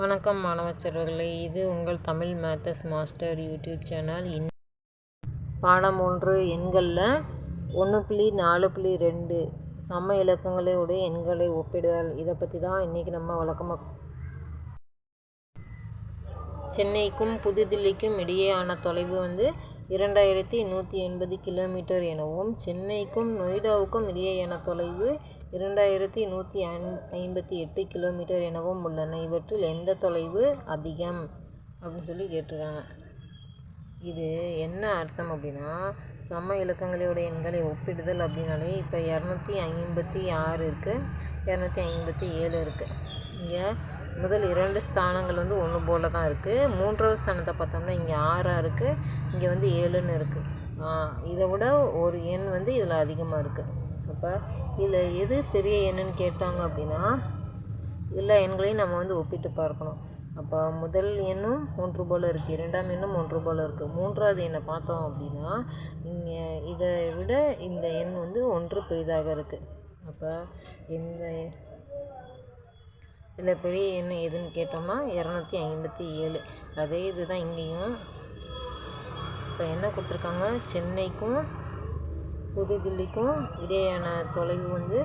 வணக்கம் மாணவ செல்வர்களே. இது உங்கள் Tamil maths master YouTube channel. இன் பாடம் ஒன்று எண்களில் ஒன்று புள்ளி நாலு புள்ளி ரெண்டு சம இலக்கங்களோட எண்களை ஒப்பிடுதல். இதை பற்றி தான் இன்றைக்கி நம்ம வழக்கமாக சென்னைக்கும் புதுதில்லிக்கும் இடையேயான தொலைவு வந்து இரண்டாயிரத்தி நூற்றி எண்பது கிலோமீட்டர் எனவும் சென்னைக்கும் நொய்டாவுக்கும் இடையேயான தொலைவு இரண்டாயிரத்தி நூற்றி ஐம்பத்தி எட்டு கிலோமீட்டர் எனவும் உள்ளன. இவற்றில் எந்த தொலைவு அதிகம்? அப்படின்னு சொல்லி கேட்டிருக்காங்க. இது என்ன அர்த்தம் அப்படின்னா சம இலக்கங்களோட எண்களை ஒப்பிடுதல் அப்படின்னாலே இப்போ இரநூத்தி ஐம்பத்தி ஆறு இருக்குது இரநூத்தி ஐம்பத்தி ஏழு இருக்குது இங்கே முதல் இரண்டு ஸ்தானங்கள் வந்து ஒன்று போல தான் இருக்குது மூன்றாவது ஸ்தானத்தை பார்த்தோம்னா இங்கே ஆறாக இருக்குது இங்கே வந்து ஏழுன்னு இருக்குது இதை விட ஒரு எண் வந்து இதில் அதிகமாக இருக்குது அப்போ இதில் எது பெரிய எண்ணுன்னு கேட்டாங்க அப்படின்னா எல்லா எண்களையும் நம்ம வந்து ஒப்பிட்டு பார்க்கணும். அப்போ முதல் எண்ணும் ஒன்று போல் இருக்குது இரண்டாம் எண்ணும் ஒன்று போல் இருக்குது மூன்றாவது எண்ணை பார்த்தோம் அப்படின்னா இங்கே இதை விட இந்த எண் வந்து ஒன்று பெரிதாக இருக்குது அப்போ இந்த இதில் பெரிய எண் எதுன்னு கேட்டோம்னா இரநூத்தி ஐம்பத்தி ஏழு. அதே இது தான் இங்கேயும். இப்போ என்ன கொடுத்துருக்காங்க? சென்னைக்கும் புதுதில்லிக்கும் இடையேயான தொலைவு வந்து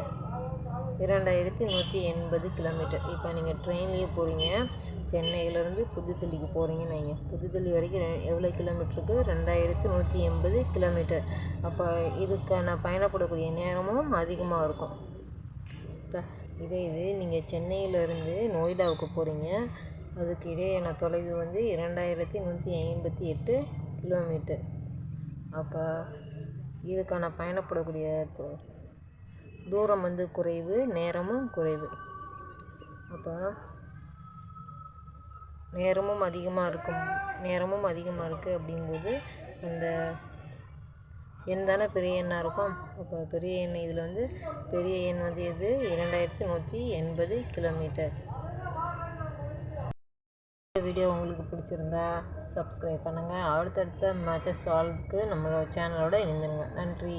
இரண்டாயிரத்தி நூற்றி எண்பது கிலோமீட்டர் இப்போ நீங்கள் ட்ரெயின்லேயே போகிறீங்க சென்னையிலேருந்து புதுதில்லிக்கு போகிறீங்கன்னு நீங்கள் புதுதில்லி வரைக்கும் எவ்வளோ கிலோமீட்டருக்கு ரெண்டாயிரத்தி நூற்றி எண்பது கிலோமீட்டர் அப்போ இதுக்கான பயணப்படக்கூடிய நேரமும் அதிகமாக இருக்கும். இதே இது நீங்கள் சென்னையிலேருந்து நொய்டாவுக்கு போகிறீங்க அதுக்கு இடையேயான தொலைவு வந்து இரண்டாயிரத்தி நூற்றி ஐம்பத்தி எட்டு கிலோமீட்டர். அப்போ இதுக்கான பயணப்படக்கூடிய தூரம் வந்து குறைவு நேரமும் குறைவு. அப்போ நேரமும் அதிகமாக இருக்கும் நேரமும் அதிகமாக இருக்குது அப்படிங்கும்போது அந்த எண் தானே பெரிய எண்ணாக இருக்கும். அப்போ பெரிய எண் இதில் வந்து பெரிய எண் வந்து எது? இரண்டாயிரத்தி நூற்றி எண்பது கிலோமீட்டர். இந்த வீடியோ உங்களுக்கு பிடிச்சிருந்தா சப்ஸ்கிரைப் பண்ணுங்கள் அடுத்தடுத்த மேத்தஸ் சால்வுக்கு நம்மளோட சேனலோடு இணைந்துருங்க. நன்றி.